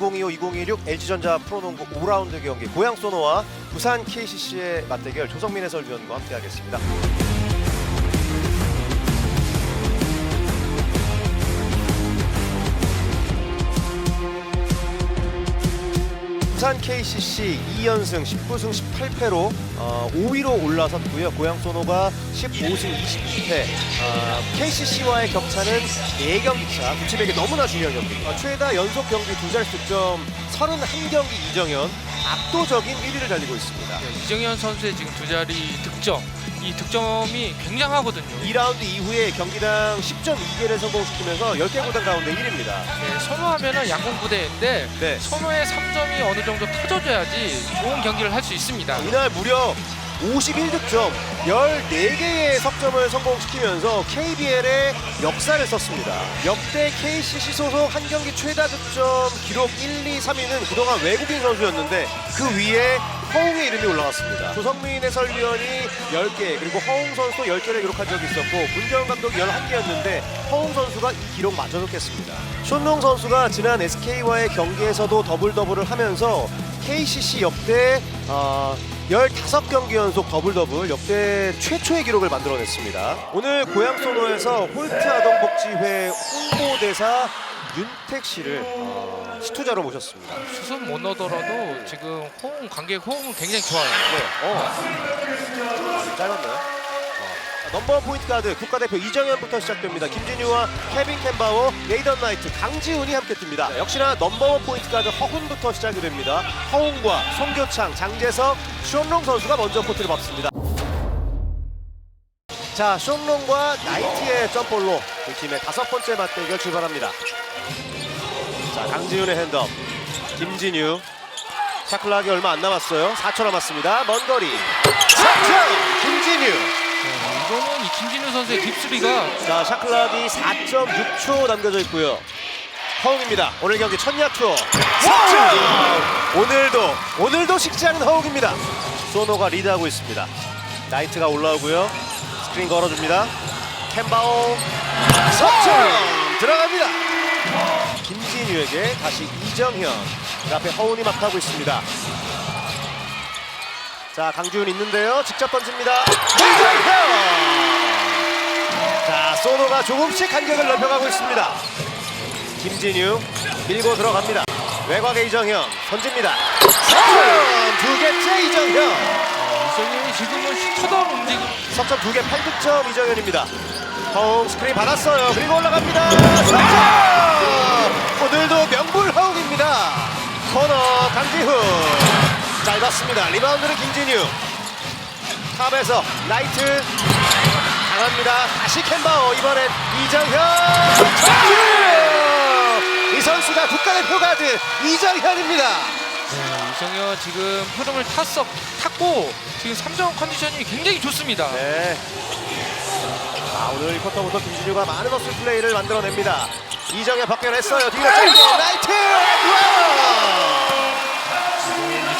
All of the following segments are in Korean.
2025-2026 LG전자 프로농구 5라운드 경기 고양 소노와 부산 KCC의 맞대결 조성민 해설위원과 함께하겠습니다. 부산 KCC 2연승 19승 18패로 어, 5위로 올라섰고요. 고양 소노가 15승 22패. 어, KCC와의 격차는 4경기 차. 두 팀에게 너무나 중요한 경기. 어, 최다 연속 경기 두 자릿수 득점 31경기 이정현 압도적인 1위를 달리고 있습니다. 네, 이정현 선수의 지금 두 자리 득점 이 득점이 굉장하거든요. 2라운드 이후에 경기당 10.2개를 성공시키면서 10개 구단 가운데 1위입니다. 네, 선호하면은 양궁 부대인데 네. 선호의 3점이 어느 정도 터져줘야지 좋은 경기를 할 수 있습니다. 이날 무려 51득점 14개의 석점을 성공시키면서 KBL의 역사를 썼습니다. 역대 KCC 소속 한 경기 최다 득점 기록 1, 2, 3위는 그동안 외국인 선수였는데 그 위에 허웅의 이름이 올라갔습니다. 조성민 해설위원이 10개 그리고 허웅 선수도 10개를 기록한 적이 있었고 문재원 감독이 11개였는데 허웅 선수가 이 기록 마저도 깼습니다. 쇼농 선수가 지난 SK와의 경기에서도 더블 더블을 하면서 KCC 역대 어, 15경기 연속 더블 더블 역대 최초의 기록을 만들어냈습니다. 오늘 고양 소노에서 홀트 아동복지회 홍보대사 윤택 씨를 어, 시투자로 모셨습니다. 수습 못 넣더라도 지금 호응 관객 호응은 굉장히 좋아요. 네, 어. 아, 짧았나요? 어. 넘버원 포인트 가드 국가대표 이정현부터 시작됩니다. 김진유와 케빈 캔바워, 레이던 나이트, 강지훈이 함께 뜹니다. 역시나 넘버원 포인트 가드 허훈부터 시작이 됩니다. 허훈과 송교창, 장재석, 쇼롱 선수가 먼저 코트를 밟습니다. 자, 쇼롱과 나이트의 점볼로 두 팀의 다섯 번째 맞대결 출발합니다. 자, 강지훈의 핸드업, 김진유, 샤클락이 얼마 안 남았어요. 4초 남았습니다. 먼 거리. 3점! 김진유. 네, 이거는 이 김진우 선수의 딥스리가 자, 샤클락이 4.6초 남겨져 있고요. 허웅입니다. 오늘 경기 첫 야 투어. 4점! 오늘도 오늘도 식지 않은 허웅입니다. 소노가 리드하고 있습니다. 나이트가 올라오고요. 스크린 걸어줍니다. 캔바오 석점 들어갑니다. 김진유에게 다시 이정현. 그 앞에 허운이 막하고 있습니다. 자 강지훈 있는데요. 직접 던집니다. 이정현. 자 소노가 조금씩 간격을 넓혀가고 있습니다. 김진유 밀고 들어갑니다. 외곽의 이정현 던집니다. 두 개째 이정현. 이정현이 지금은 슈터다운 움직임 석점 두개 8득점 이정현입니다. 허웅 스크린 받았어요. 그리고 올라갑니다. 석점! 오늘도 명불 허웅입니다. 코너 강지훈 짧았습니다. 리바운드는 김진유. 탑에서 라이트 강합니다. 다시 캔바오 이번엔 이정현. 석점! 이 선수가 국가대표 가드 이정현입니다. 네, 이정현 지금 흐름을 탔어 탔고 지금 3점 컨디션이 굉장히 좋습니다. 네. 아, 오늘 1쿼터부터 김진유가 많은 어스 플레이를 만들어냅니다. 이정현 벗겨냈어요. 뒤로 짧게 라이트! 와!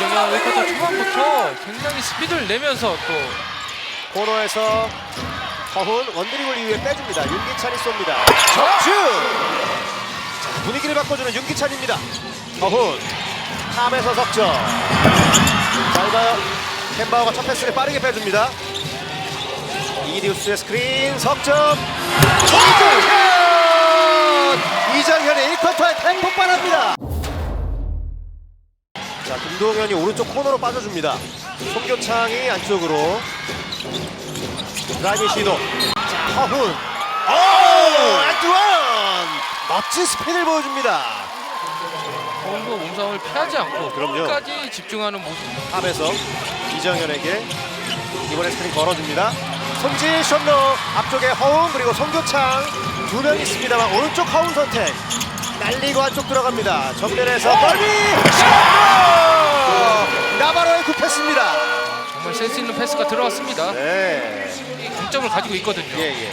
이정현 1쿼터 초반부터 굉장히 스피드를 내면서 또 코너에서 허훈 원드리블 이후에 빼줍니다. 윤기찬이 쏩니다. 자, 분위기를 바꿔주는 윤기찬입니다. 허훈 탑에서 석점. 잘 봐요. 캔바오가 첫 패스를 빠르게 빼줍니다. 이디우스의 스크린 석점. 이정현! 이정현의 1쿼터에 템폭발합니다. 자, 김동현이 오른쪽 코너로 빠져줍니다. 송교창이 안쪽으로 드라이빙 시도. 자, 허훈. 오! 안투원! 멋진 스핀을 보여줍니다. 허운도 몸싸움을 피하지 않고 그럼요. 끝까지 집중하는 모습 탑에서 이정현에게 이번에 스크린 걸어줍니다. 손진 션너 앞쪽에 허훈 그리고 송교창 두 명 있습니다만 오른쪽 허훈 선택 날리고 안쪽 들어갑니다. 정면에서 멀리 슛! 나바로의 굽혔습니다. 정말 센스 있는 패스가 들어왔습니다. 네. 이 강점을 가지고 있거든요. 예, 예.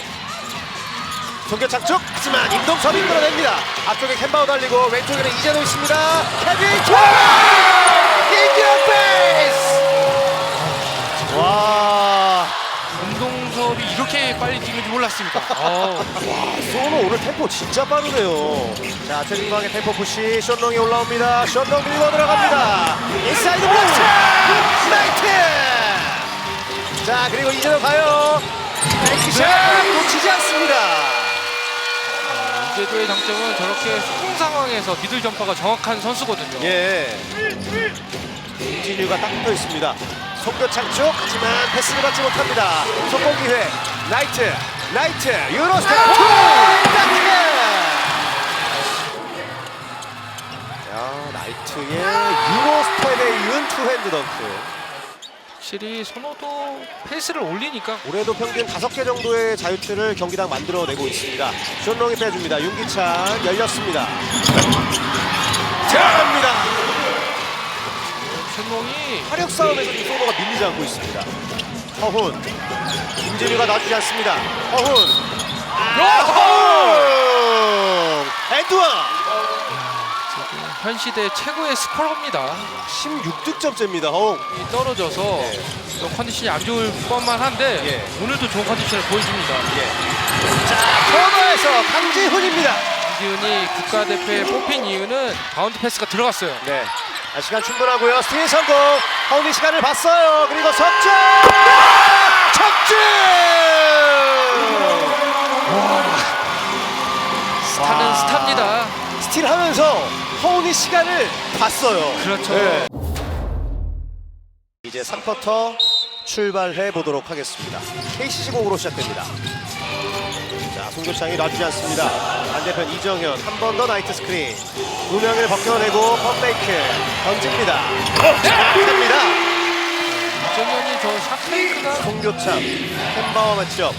송교창 쪽 하지만 임동섭이 끌어냅니다. 앞쪽에 캔바우 달리고 왼쪽에는 이재도 있습니다. 케빈 ኪ 인디언 베이스. 와. 이렇게 빨리 뛰는지 몰랐습니다. 어, 소노 오늘 템포 진짜 빠르네요. 자, 최진광의 템포 푸시, 션롱이 올라옵니다. 션롱 밀고 들어갑니다. 인사이드 블록스! 나이트! 자, 그리고 이제는 가요. 뱅크샷 놓치지 않습니다. 이재도의 장점은 저렇게 수공 상황에서 미들 점퍼가 정확한 선수거든요. 예. 임진유가 딱 붙어 있습니다. 송교창 쪽 하지만 패스를 받지 못합니다. 속공 기회. 나이트, 나이트, 유로스텝 투! 덩크! 야, 나이트의 유로스텝에 이은 투핸드 덩크. 확실히 손호도 페이스를 올리니까 올해도 평균 5개 정도의 자유투를 경기당 만들어내고 있습니다. 쇼롱이 빼줍니다. 윤기찬 열렸습니다. 들어갑니다. 손롱이 화력 싸움에서 이 소노가 밀리지 않고 있습니다. 허훈, 김진유가 놔주지 않습니다. 허훈, 허훈, 지금 현 시대 최고의 스코어입니다. 16득점째입니다. 허훈. 이 떨어져서 네. 또 컨디션이 안 좋을 뻔만 한데 예. 오늘도 좋은 컨디션을 보여줍니다. 예. 자, 코너에서 강지훈입니다. 이지훈이 국가대표에 뽑힌 이유는 바운드 패스가 들어갔어요. 네. 아, 시간 충분하고요. 스틸 성공. 허훈이 시간을 봤어요. 그리고 석점. 스타는 와. 스타입니다. 스틸하면서 허훈이 시간을 봤어요. 그렇죠. 네. 이제 3쿼터 출발해 보도록 하겠습니다. KCC 공으로 시작됩니다. 자, 송교창이 놔주지 않습니다. 반대편 이정현 한 번 더 나이트 스크린. 두 명을 벗겨내고 펌페이크 던집니다. 합니다. 이정현이 저 샷페이크가 송교창 햄바워 매치업.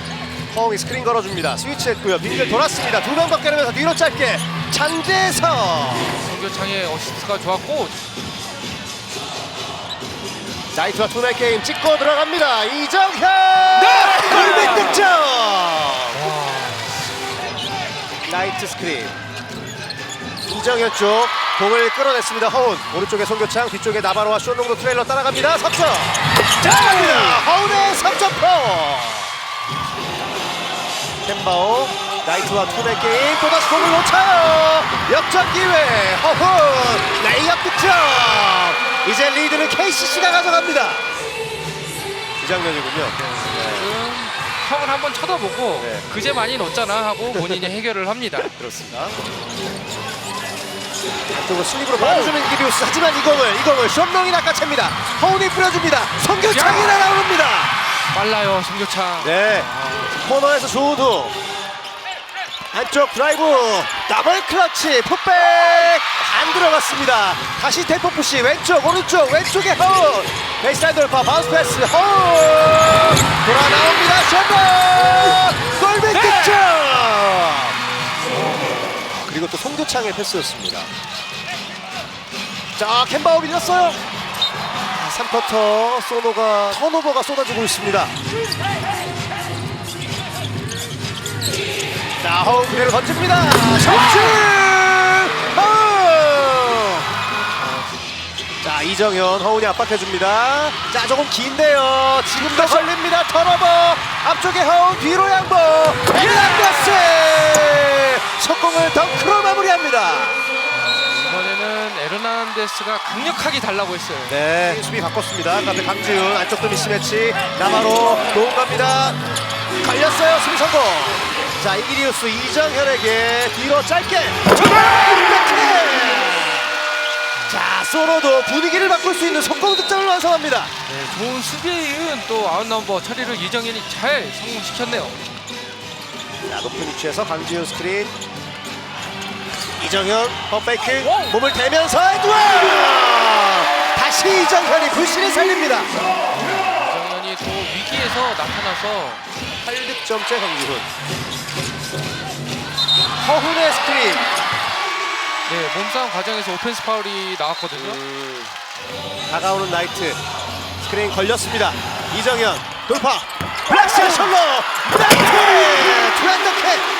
허웅이 스크린 걸어줍니다. 스위치했고요. 빙글 돌았습니다. 두명 벗겨내면서 뒤로 짧게 장재석. 송교창의 어시스트가 좋았고 나이트와 투맨 게임 찍고 들어갑니다. 이정현! 네! 골밑 득점! 와, 나이트 스크린. 이정현 쪽 공을 끌어냈습니다. 허운 오른쪽에 송교창 뒤쪽에 나바로와 쇼농도 트레일러 따라갑니다. 석점 들어갑니다. 허운의 3점포. 템바오 나이트와 투맨 게임 또다시 공을 놓쳐요. 역전 기회 허훈 레이업 득점. 이제 리드는 KCC가 가져갑니다. 이 장면이군요. 형을 한번 쳐다보고 네. 그제 많이 넣었잖아 하고 본인이 해결을 합니다. 그렇습니다. 안쪽으로 슬립으로 받아주는 기리우스 하지만 이 공을 이 공을 쇼농이 낚아챕니다. 허운이 뿌려줍니다. 송교창이 야! 날아옵니다. 빨라요 송교창. 네 코너에서 조우두 안쪽 드라이브 더블 클러치 풋백 안 들어갔습니다. 다시 대포 푸시 왼쪽 오른쪽 왼쪽에 허운 베이스라인 돌파 바운스 패스 허운 돌아 나옵니다. 쇼농 또 송교창의 패스였습니다. 자, 캔바오 밀렸어요. 3쿼터 소노가 턴오버가 쏟아지고 있습니다. 자, 허웅 그대로 던집니다. 석진! 허웅! 자, 이정현 허훈이 압박해줍니다. 자, 조금 긴데요. 지금도 걸립니다. 턴오버. 앞쪽에 허훈 뒤로 양보. 에르난데스! 속공을 덩크로 마무리합니다. 이번에는 에르난데스가 강력하게 달라고 했어요. 네, 수비 바꿨습니다. 가운데 강지훈 안쪽도 미스매치 나바로 도움 갑니다. 걸렸어요. 수비 성공. 자, 이기리우스 이정현에게 뒤로 짧게. 이렇게. 자, 소로도 분위기를 바꿀 수 있는 성공 득점을 완성합니다. 네, 좋은 수비에 이은 또 아웃넘버 처리를 이정현이 잘 성공시켰네요. 자, 높은 위치에서 강지훈 스크린. 이정현 펌페이크. 몸을 대면서 에드원 다시 이정현이 불신을 살립니다. 이정현이 또 위기에서 나타나서 8득점째 강지훈. 허훈의 스크린. 네, 몸싸움 과정에서 오펜스 파울이 나왔거든요. 음, 다가오는 나이트 스크린 걸렸습니다. 이정현 돌파. 블락샷 셜로 나이트 트렌드캣.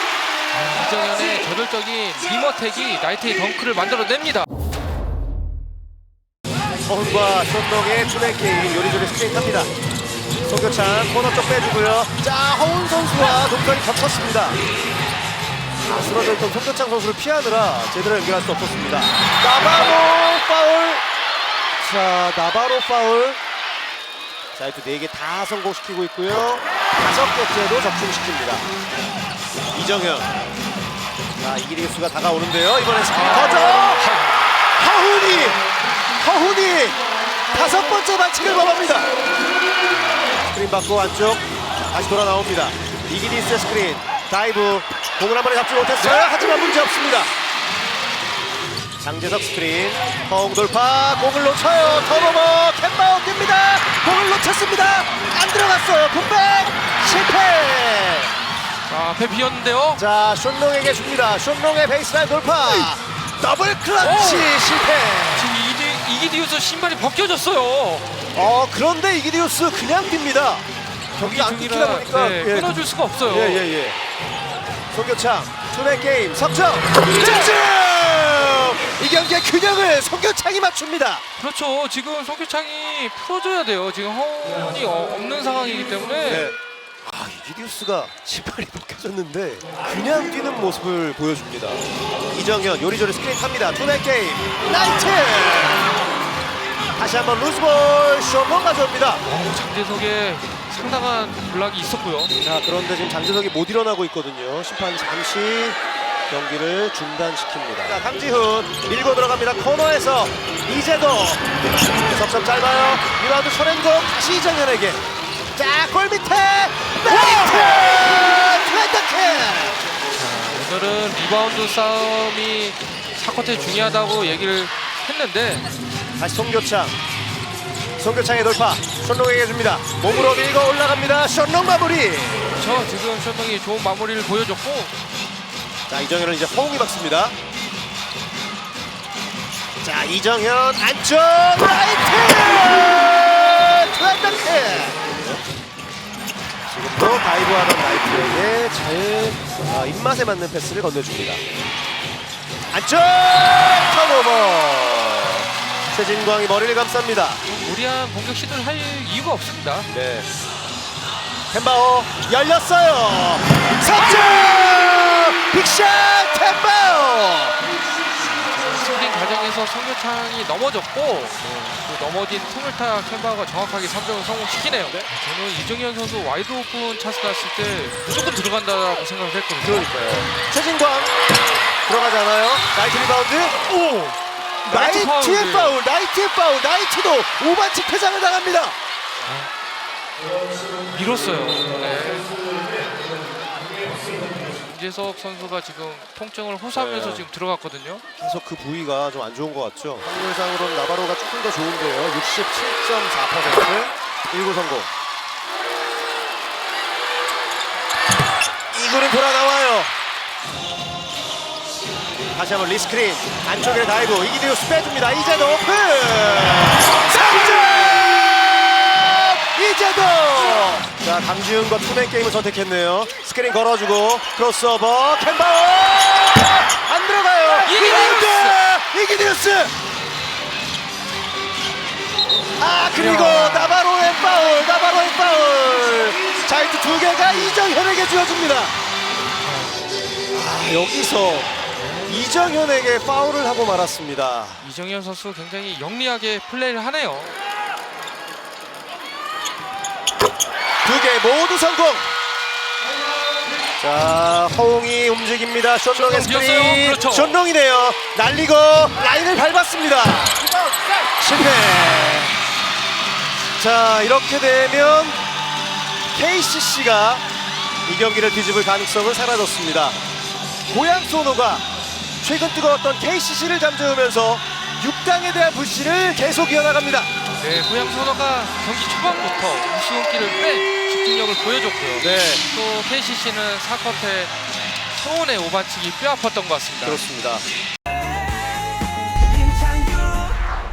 이정현의 저돌적인 리머텍이 나이트의 덩크를 만들어냅니다. 허훈과 쇼동의 투맨 게임 요리조리 스크린 탑니다. 송교창 코너 쪽 빼주고요. 자 허운 선수와 동선이 겹쳤습니다. 아, 쓰러져 있던 송교창 선수를 피하느라 제대로 연결할 수 없었습니다. 나바로 파울. 자 나바로 파울. 자 이렇게 네개 다 성공시키고 있고요. 다섯 개째도 적중시킵니다. 이정현. 자 이기리스가 다가오는데요. 이번엔 스크린 터져. 허훈이 허훈이 다섯 번째 반칙을 범합니다. 스크린 받고 안쪽 다시 돌아 나옵니다. 이기리스의 스크린 다이브 공을 한 번에 잡지 못했어요. 하지만 문제 없습니다. 장재석 스크린 허웅 돌파 공을 놓쳐요. 턴오버 캔바운 뜁니다. 공을 놓쳤습니다. 안 들어갔어요. 풋백 실패. 자, 배 비었는데요. 자 쇼롱에게 줍니다. 쇼롱의 베이스라인 돌파 더블 클러치 오! 실패. 지금 이기, 이기디우스 신발이 벗겨졌어요. 어 그런데 이기디우스 그냥 뜁니다. 경기 안 끊기다 보니까 네, 예, 끊어줄 수가 없어요. 예 예 예. 송교창 투맨 게임 석점 득점. 이 경기의 균형을 송교창이 맞춥니다. 그렇죠. 지금 송교창이 풀어줘야 돼요. 지금 허운이 어- 없는 상황이기 때문에 네. 아 이기디우스가 신발이 벗겨졌는데 그냥 뛰는 모습을 보여줍니다. 이정현 요리조리 스크린 탑니다. 투맨 게임 나이트. 다시 한번 루즈볼 쇼먼 가져옵니다. 어, 장재석의 상당한 블락이 있었고요. 자 그런데 지금 장재석이 못 일어나고 있거든요. 심판 잠시 경기를 중단시킵니다. 자 강지훈 밀고 들어갑니다. 코너에서 이재도 석점 짧아요. 리바운드 손앤공 다시 이정현에게 자 골 밑에 나이트 트렌더킥 오늘은 리바운드 싸움이 사쿼트에 중요하다고 얘기를 했는데 다시 송교창 송교창의 돌파 션롱에게 줍니다. 몸으로 밀고 올라갑니다. 션롱 마무리. 저 지금 션동이 좋은 마무리를 보여줬고 자 이정현은 이제 허웅이 박습니다. 자 이정현 안쪽 라이트 트렌더킥 지금도 다이브하던 라이트에게 잘 아, 입맛에 맞는 패스를 건네줍니다. 안쪽 턴오버 최진광이 머리를 감쌉니다. 무리한 공격 시도를 할 이유가 없습니다. 네. 템바오 열렸어요. 석점 빅샷 템바오. 과정에서 송교창이 넘어졌고 그 넘어진 틈을 타 캔바가 정확하게 3점을 성공시키네요. 저는 이정현 선수 와이드 오픈 찬스 났을 때 무조건 들어간다고 생각을 했거든요. 그러니까요. 최진광 들어가지 않아요. 나이트 리바운드. 오. 나이트 나이트의 파울이에요. 파울, 나이트의 파울, 나이트도 오반칙 퇴장을 당합니다. 밀었어요. 네. 이재석 선수가 지금 통증을 호소하면서 네. 지금 들어갔거든요. 계속 그 부위가 좀 안 좋은 것 같죠. 확률상으로는 나바로가 조금 더 좋은데요. 67.4% 1구 성공. 이구는 돌아 나와요. 다시 한번 리스크린 안쪽에 다이브 이기디우스 빼줍니다. 이제도 오픈 3점 이제도 자 강지훈과 투맨 게임을 선택했네요. 스크린 걸어주고 크로스오버 캔바오 안 들어가요. 이기디우스! 리바운드! 이기디우스 아 그리고 야. 나바로의 파울 나바로의 파울 자이트 두 개가 이정현에게 주어집니다 아 여기서 이정현에게 파울을 하고 말았습니다 이정현 선수 굉장히 영리하게 플레이를 하네요. 두 개 모두 성공. 자 허웅이 움직입니다. 쇼롱의. 그렇죠. 쇼롱이네요. 날리고 라인을 밟았습니다. 실패. 자 이렇게 되면 KCC가 이 경기를 뒤집을 가능성은 사라졌습니다. 고양 소노가 최근 뜨거웠던 KCC를 잠재우면서 6강에 대한 불씨를 계속 이어나갑니다. 네, 고양 선호가 경기 초반부터 우승기를 뺀 집중력을 보여줬고요. 네 또 KCC는 사쿼트에 소원의 오반칙이 뼈아팠던 것 같습니다. 그렇습니다